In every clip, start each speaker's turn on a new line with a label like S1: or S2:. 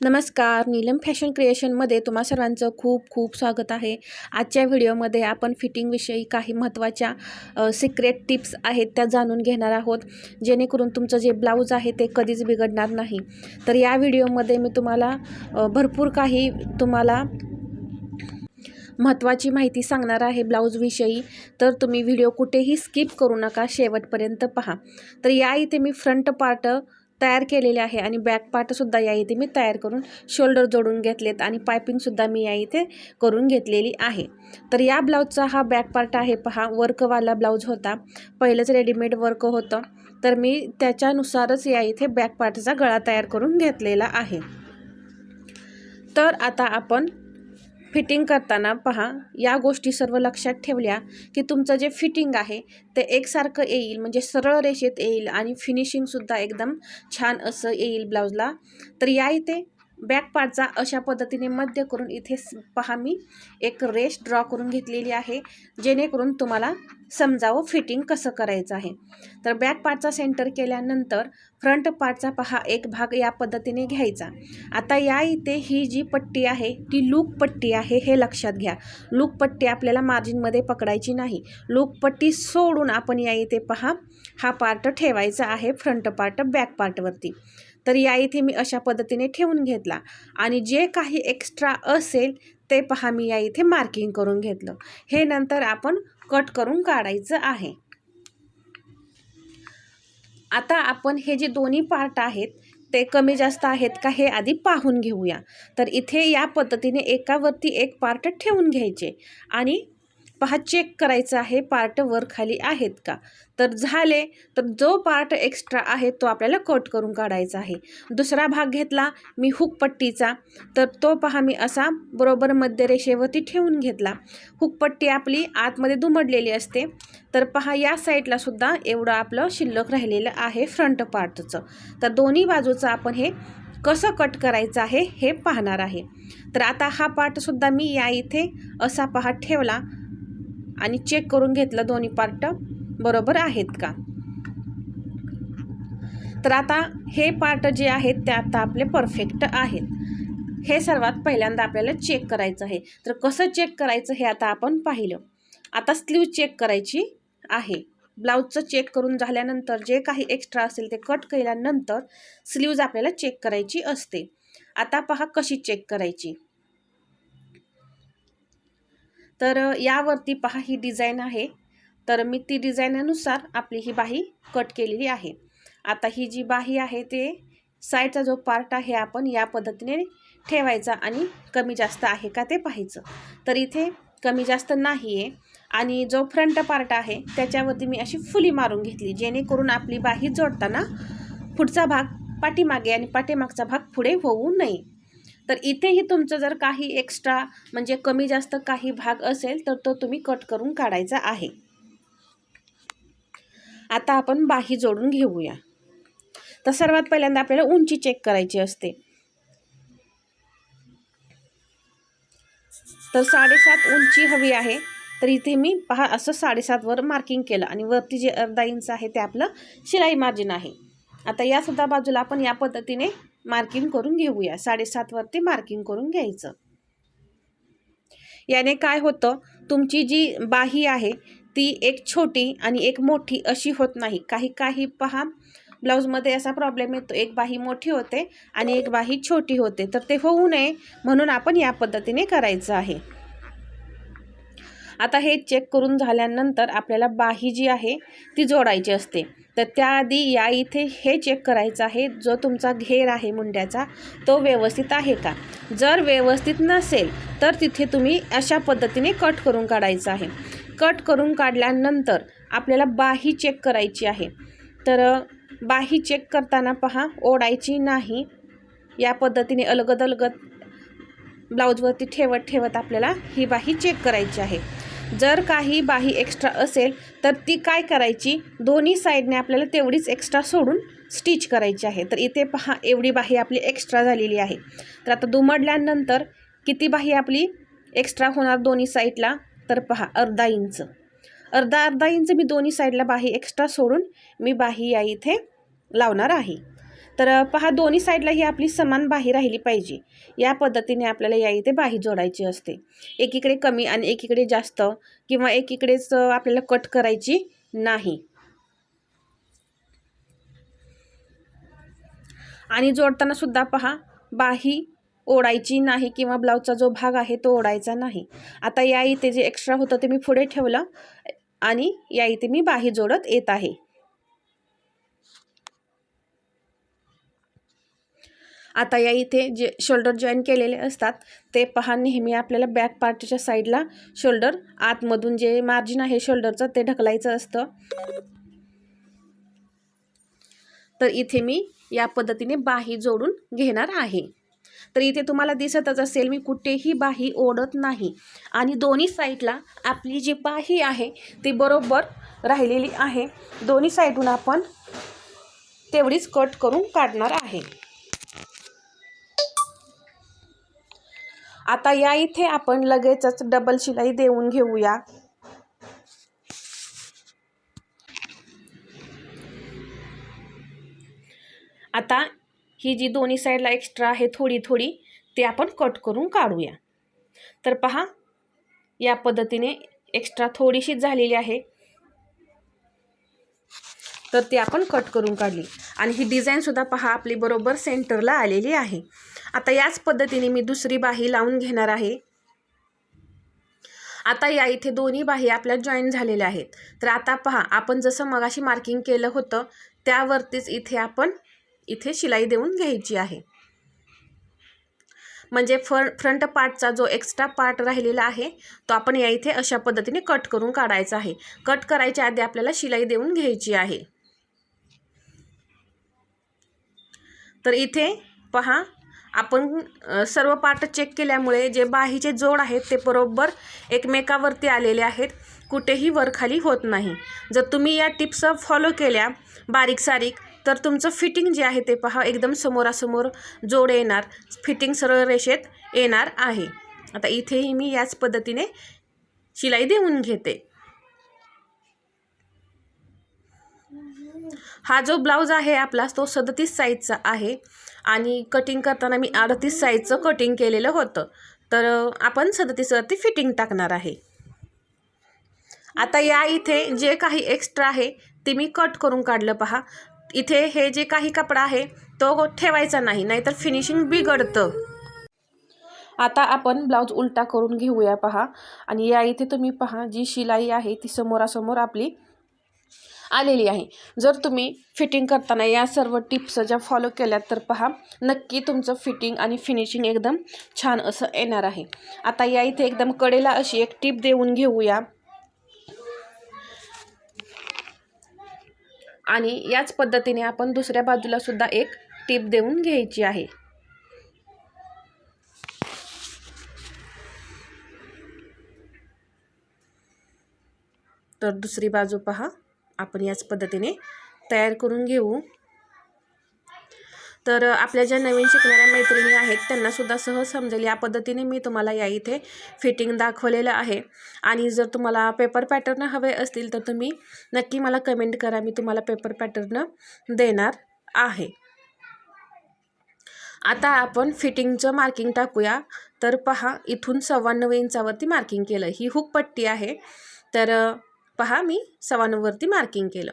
S1: नमस्कार नीलम फॅशन क्रिएशनमध्ये तुम्हा सर्वांचं खूप खूप स्वागत आहे. आजच्या व्हिडिओमध्ये आपण फिटिंगविषयी काही महत्त्वाच्या सिक्रेट टिप्स आहेत त्या जाणून घेणार आहोत. जेणेकरून तुमचं जे ब्लाऊज आहे ते कधीच बिघडणार नाही. तर या व्हिडिओमध्ये मी तुम्हाला भरपूर काही तुम्हाला महत्त्वाची माहिती सांगणार आहे ब्लाऊजविषयी तर तुम्ही व्हिडिओ कुठेही स्किप करू नका शेवटपर्यंत पहा. तर या इथे मी फ्रंट पार्ट तयार केलेले आहे आणि बॅक पार्टसुद्धा या इथे मी तयार करून शोल्डर जोडून घेतलेत आणि पायपिंगसुद्धा मी या इथे करून घेतलेली आहे. तर या ब्लाऊजचा हा बॅक पार्ट आहे पहा वर्कवाला ब्लाऊज होता. पहिलंच रेडीमेड वर्क होतं. तर मी त्याच्यानुसारच या इथे बॅक पार्टचा गळा तयार करून घेतलेला आहे. तर आता आपण फिटिंग करताना पहा या गोष्टी सर्व लक्षात ठेवल्या की तुमचं जे फिटिंग आहे ते एकसारखं येईल म्हणजे सरळ रेषेत येईल आणि फिनिशिंगसुद्धा एकदम छान असं येईल ब्लाऊजला. तर या इथे बॅक पार्टचा अशा पद्धतीने मध्य करून इथे पहा मी एक रेश ड्रॉ करून घेतलेली आहे जेणेकरून तुम्हाला समजावं फिटिंग कसं करायचं आहे. तर बॅक पार्टचा सेंटर केल्यानंतर फ्रंट पार्टचा पहा एक भाग या पद्धतीने घ्यायचा. आता या इथे ही जी पट्टी आहे ती लूक पट्टी आहे हे लक्षात घ्या. लूक पट्टी आपल्याला मार्जिनमध्ये पकडायची नाही. लूक पट्टी सोडून आपण या इथे पहा हा पार्ट ठेवायचा आहे फ्रंट पार्ट बॅक पार्टवरती तर या इथे मी अशा पद्धतीने ठेवून घेतला. आणि जे काही एक्स्ट्रा असेल ते पहा मी या इथे मार्किंग करून घेतलं. हे नंतर आपण कट करून काढायचं आहे. आता आपण हे जे दोन्ही पार्ट आहेत ते कमी जास्त आहेत का हे आधी पाहून घेऊया. तर इथे या पद्धतीने एकावरती एक पार्ट ठेवून घ्यायचे. आणि पहा चेक करायचं आहे पार्ट वर खाली आहेत का? तर झाले तर जो पार्ट एक्स्ट्रा आहे तो आपल्याला कट करून काढायचा आहे. दुसरा भाग घेतला मी हुकपट्टीचा तर तो पहा मी असा बरोबर मध्यरेषेवरती ठेवून घेतला. हुकपट्टी आपली आतमध्ये दुमडलेली असते. तर पहा या साईडला सुद्धा एवढं आपलं शिल्लक राहिलेलं आहे फ्रंट पार्टचं तर दोन्ही बाजूचं आपण हे कसं कट करायचं आहे हे पाहणार आहे. तर आता हा पार्टसुद्धा मी या इथे असा पहा ठेवला. आणि चेक करून घेतलं दोन्ही पार्ट बरोबर आहेत का? तर आता हे पार्ट जे आहेत ते आता आपले परफेक्ट आहेत. हे सर्वात पहिल्यांदा आपल्याला चेक करायचं आहे. तर कसं चेक करायचं हे आता आपण पाहिलं. आता स्लीव चेक करायची आहे. ब्लाऊजचं चेक करून झाल्यानंतर जे काही एक्स्ट्रा असेल ते कट केल्यानंतर स्लीव्ज आपल्याला चेक करायची असते. आता पहा कशी चेक करायची. तर यावरती पहा ही डिझाईन आहे. तर मी ती डिझाईननुसार आपली ही बाही कट केलेली आहे. आता ही जी बाही आहे ते साईडचा जो पार्ट आहे आपण या पद्धतीने ठेवायचा आणि कमी जास्त आहे का ते पाहायचं. तर इथे कमी जास्त नाही आहे आणि जो फ्रंट पार्ट आहे त्याच्यावरती मी अशी फुली मारून घेतली जेणेकरून आपली बाही जोडताना पुढचा भाग पाठीमागे आणि पाठीमागचा भाग पुढे होऊ नये. तर इथेही तुमचं जर काही एक्स्ट्रा म्हणजे कमी जास्त काही भाग असेल तर तो तुम्ही कट करून काढायचा आहे. आता आपण बाही जोडून घेऊया. तर सर्वात पहिल्यांदा आपल्याला उंची चेक करायची असते. तर साडेसात उंची हवी आहे. तर इथे मी पहा असं साडेसातवर मार्किंग केलं आणि वरती जे अर्धा इंच आहे ते आपलं शिलाई मार्जिन आहे. आता या सुद्धा बाजूला आपण या पद्धतीने मार्किंग करून घेऊया. साडेसातवरती मार्किंग करून घ्यायचं. याने काय होतं? तुमची जी बाही आहे ती एक छोटी आणि एक मोठी अशी होत नाही. काही काही पहा ब्लाऊजमध्ये असा प्रॉब्लेम येतो. एक बाही मोठी होते आणि एक बाही छोटी होते. तर ते होऊ नये म्हणून आपण या पद्धतीने करायचं आहे. आता हे चेक करून झाल्यानंतर आपल्याला बाही जी आहे ती जोडायची असते. तर त्याआधी या इथे हे चेक करायचं आहे जो तुमचा घेर आहे मुंड्याचा तो व्यवस्थित आहे का? जर व्यवस्थित नसेल तर तिथे तुम्ही अशा पद्धतीने कट करून काढायचं आहे. कट करून काढल्यानंतर आपल्याला बाही चेक करायची आहे. तर बाही चेक करताना पहा ओढायची नाही. या पद्धतीने अलगद अलगद ब्लाऊजवरती ठेवत ठेवत आपल्याला ही बाही चेक करायची आहे. जर काही बाही एक्स्ट्रा असेल तर ती काय करायची? दोन्ही साईडने आपल्याला तेवढीच एक्स्ट्रा सोडून स्टिच करायची आहे. तर इथे पहा एवढी बाही आपली एक्स्ट्रा झालेली आहे. तर आता दुमडल्यानंतर किती बाही आपली एक्स्ट्रा होणार दोन्ही साईडला तर पहा अर्धा इंच. अर्धा अर्धा इंच मी दोन्ही साईडला बाही एक्स्ट्रा सोडून मी बाही या इथे लावणार आहे. तर पहा दोन्ही साईडला ही आपली समान बाही राहिली पाहिजे. या पद्धतीने आपल्याला या इथे बाही जोडायची असते. एकीकडे कमी आणि एकीकडे जास्त किंवा एकीकडेच आपल्याला कट करायची नाही. आणि जोडताना सुद्धा पहा बाही ओढायची नाही किंवा ब्लाऊजचा जो भाग आहे तो ओढायचा नाही. आता या इथे जे एक्स्ट्रा होतं ते मी पुढे ठेवलं आणि या इथे मी बाही जोडत येत आहे. आता या इथे जे शोल्डर जॉईन केलेले असतात ते पहा नेहमी आपल्याला बॅक पार्टीच्या साईडला शोल्डर आतमधून जे मार्जिन आहे शोल्डरचं ते ढकलायचं असतं. तर इथे मी या पद्धतीने बाही जोडून घेणार आहे. तर इथे तुम्हाला दिसतच असेल मी कुठेही बाही ओढत नाही. आणि दोन्ही साईडला आपली जी बाही आहे ती बरोबर राहिलेली आहे. दोन्ही साईडून आपण तेवढीच कट करून काढणार आहे. आता या इथे आपण लगेचच डबल शिलाई देऊन घेऊया. आता ही जी दोन्ही साईडला एक्स्ट्रा आहे थोडी थोडी ती आपण कट करून काढूया. तर पहा या पद्धतीने एक्स्ट्रा थोडीशीच झालेली आहे. तर ती आपण कट करून काढली. आणि ही डिझाईनसुद्धा पहा आपली बरोबर सेंटरला आलेली आहे. आता याच पद्धतीने मी दुसरी बाही लावून घेणार आहे. आता या इथे दोन्ही बाही आपल्या जॉईन झालेल्या आहेत. तर आता पहा आपण जसं मगाशी मार्किंग केलं होतं त्यावरतीच इथे आपण इथे शिलाई देऊन घ्यायची आहे. म्हणजे फ्र फ्रंट पार्टचा जो एक्स्ट्रा पार्ट राहिलेला आहे तो आपण या इथे अशा पद्धतीने कट करून काढायचा आहे. कट करायच्या आधी आपल्याला शिलाई देऊन घ्यायची आहे. तर इथे पहा आपण सर्व पार्ट चेक केल्यामुळे जे बाहीचे जोड आहेत ते बरोबर एकमेकावरती आलेले आहेत. कुठेही वरखाली होत नाही. जर तुम्ही या टिप्स फॉलो केल्या बारीक सारीक तर तुमचं फिटिंग जे आहे ते पहा एकदम समोरासमोर जोड येणार. फिटिंग सरळ रेषेत येणार आहे. आता इथेही मी याच पद्धतीने शिलाई देऊन घेते. हा जो ब्लाऊज आहे आपला तो सदतीस साईजचा आहे. आणि कटिंग करताना मी अडतीस साईजचं कटिंग केलेलं होतं. तर आपण सदतीसवरती फिटिंग टाकणार आहे. आता या इथे जे काही एक्स्ट्रा आहे ते मी कट करून काढलं पहा. इथे हे जे काही कपडा आहे तो ठेवायचा नाही नाहीतर फिनिशिंग बिघडतं. आता आपण ब्लाऊज उलटा करून घेऊया पहा. आणि या इथे तुम्ही पहा जी शिलाई आहे ती समोरासमोर आपली आलेली आहे. जर तुम्ही फिटिंग करताना या सर्व टिप्स ज्या फॉलो केल्यात तर पहा नक्की तुमचं फिटिंग आणि फिनिशिंग एकदम छान असं येणार आहे. आता या इथे एकदम कडेला अशी एक टीप देऊन घेऊया. आणि याच पद्धतीने आपण दुसऱ्या बाजूला सुद्धा एक टीप देऊन घ्यायची आहे. तर दुसरी बाजू पहा. आपण याच पद्धतीने तयार करून घेऊ. तर आपल्या ज्या नवीन शिकणाऱ्या मैत्रिणी आहेत त्यांनासुद्धा सहज समजेल. या पद्धतीने मी तुम्हाला या इथे फिटिंग दाखवलेलं आहे. आणि जर तुम्हाला पेपर पॅटर्न हवे असतील तर तुम्ही नक्की मला कमेंट करा. मी तुम्हाला पेपर पॅटर्न देणार आहे. आता आपण फिटिंगचं मार्किंग टाकूया. तर पहा इथून सव्वाण्णव इंचावरती मार्किंग केलं. ही हुक पट्टी आहे. तर पहा मी सव्वाण्णववरती मार्किंग केलं.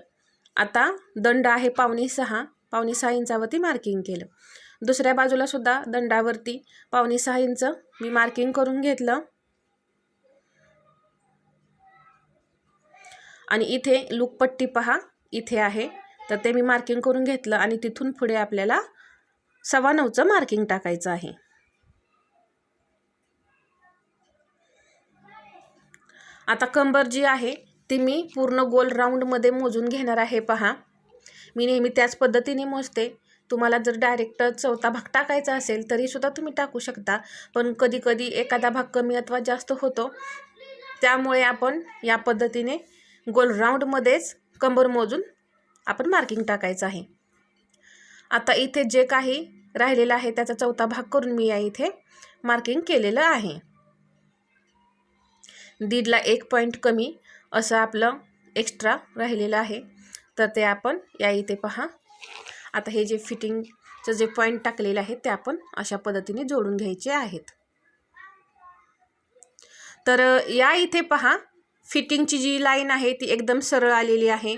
S1: आता दंड आहे पावणे सहा पावणे सहा इंचावरती मार्किंग केलं. दुसऱ्या बाजूला सुद्धा दंडावरती पावणे सहा इंच मी मार्किंग करून घेतलं. आणि इथे लुकपट्टी पहा इथे आहे. तर ते मी मार्किंग करून घेतलं आणि तिथून पुढे आपल्याला सव्वा नऊचं मार्किंग टाकायचं आहे. आता कंबर जी आहे ती मी पूर्ण गोल राऊंडमध्ये मोजून घेणार आहे पहा. मी नेहमी त्याच पद्धतीने मोजते. तुम्हाला जर डायरेक्ट चौथा भाग टाकायचा असेल तरीसुद्धा तुम्ही टाकू शकता. पण कधी कधी एखादा भाग कमी अथवा जास्त होतो त्यामुळे आपण या पद्धतीने गोल राऊंडमध्येच कंबर मोजून आपण मार्किंग टाकायचं आहे. आता इथे जे काही राहिलेलं आहे त्याचा चौथा भाग करून मी या इथे मार्किंग केलेलं आहे. दीडला एक पॉईंट कमी असं आपलं एक्स्ट्रा राहिलेलं आहे. तर ते आपण या इथे पहा. आता हे जे फिटिंगचं जे पॉईंट टाकलेले आहेत ते आपण अशा पद्धतीने जोडून घ्यायचे आहेत. तर या इथे पहा. फिटिंगची जी लाईन आहे ती एकदम सरळ आलेली आहे.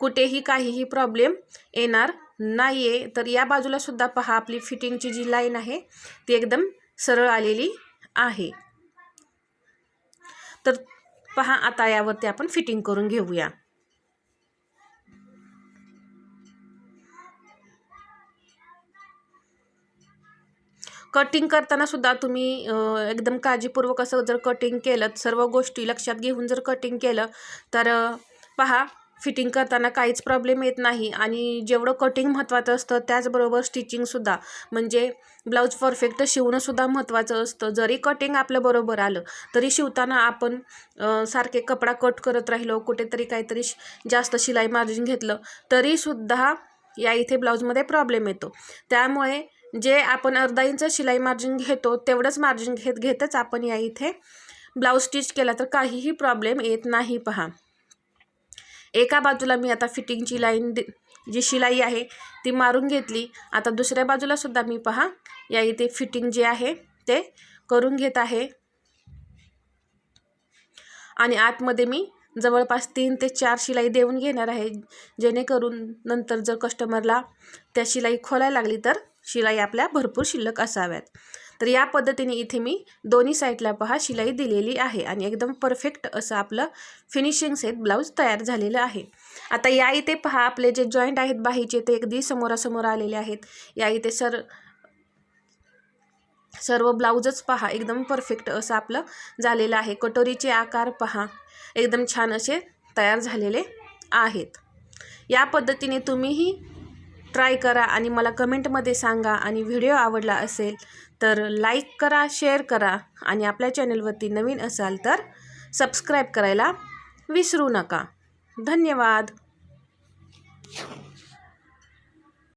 S1: कुठेही काहीही प्रॉब्लेम येणार नाही आहे तर या बाजूला सुद्धा पहा आपली फिटिंगची जी लाईन आहे ती एकदम सरळ आलेली आहे. तर पहा आता यावरती आपण फिटिंग करून घेऊया. कटिंग करताना सुद्धा तुम्ही एकदम काळजीपूर्वक असं जर कटिंग केलं सर्व गोष्टी लक्षात घेऊन जर कटिंग केलं तर पहा फिटिंग करताना काहीच प्रॉब्लेम येत नाही. आणि जेवढं कटिंग महत्त्वाचं असतं त्याचबरोबर स्टिचिंगसुद्धा म्हणजे ब्लाऊज परफेक्ट शिवणंसुद्धा महत्त्वाचं असतं. जरी कटिंग आपलं बरोबर आलं तरी शिवताना आपण सारखे कपडा कट करत राहिलो कुठेतरी काहीतरी जास्त शिलाई मार्जिन घेतलं तरीसुद्धा या इथे ब्लाऊजमध्ये प्रॉब्लेम येतो. त्यामुळे जे आपण अर्धा इंच शिलाई मार्जिन घेतो तेवढंच मार्जिन घेत घेतच आपण या इथे ब्लाऊज स्टिच केला तर काहीही प्रॉब्लेम येत नाही पहा. एका बाजूला मी आता फिटिंगची लाईन जी शिलाई आहे ती मारून घेतली. आता दुसऱ्या बाजूला सुद्धा मी पहा या इथे फिटिंग जे आहे ते करून घेत आहे. आणि आतमध्ये मी जवळपास तीन ते चार शिलाई देऊन घेणार आहे. जेणेकरून नंतर जर कस्टमरला त्या शिलाई खोलायला लागली तर शिलाई आपल्या भरपूर शिल्लक असाव्यात. तर या पद्धतीने इथे मी दोन्ही साईडला पहा शिलाई दिलेली आहे आणि एकदम परफेक्ट असं आपलं फिनिशिंग सेट ब्लाऊज तयार झालेलं आहे. आता या इथे पहा आपले जे जॉईंट आहेत बाहीचे ते अगदी समोरासमोर आलेले आहेत. या इथे सर सर्व ब्लाऊजच पहा एकदम परफेक्ट असं आपलं झालेलं आहे. कटोरीचे आकार पहा एकदम छान असे तयार झालेले आहेत. या पद्धतीने तुम्हीही ट्राय करा आणि मला कमेंटमध्ये सांगा आणि व्हिडिओ आवडला असेल तर लाईक करा शेअर करा आणि आपल्या चॅनलवरती नवीन असाल तर सबस्क्राईब करायला विसरू नका. धन्यवाद.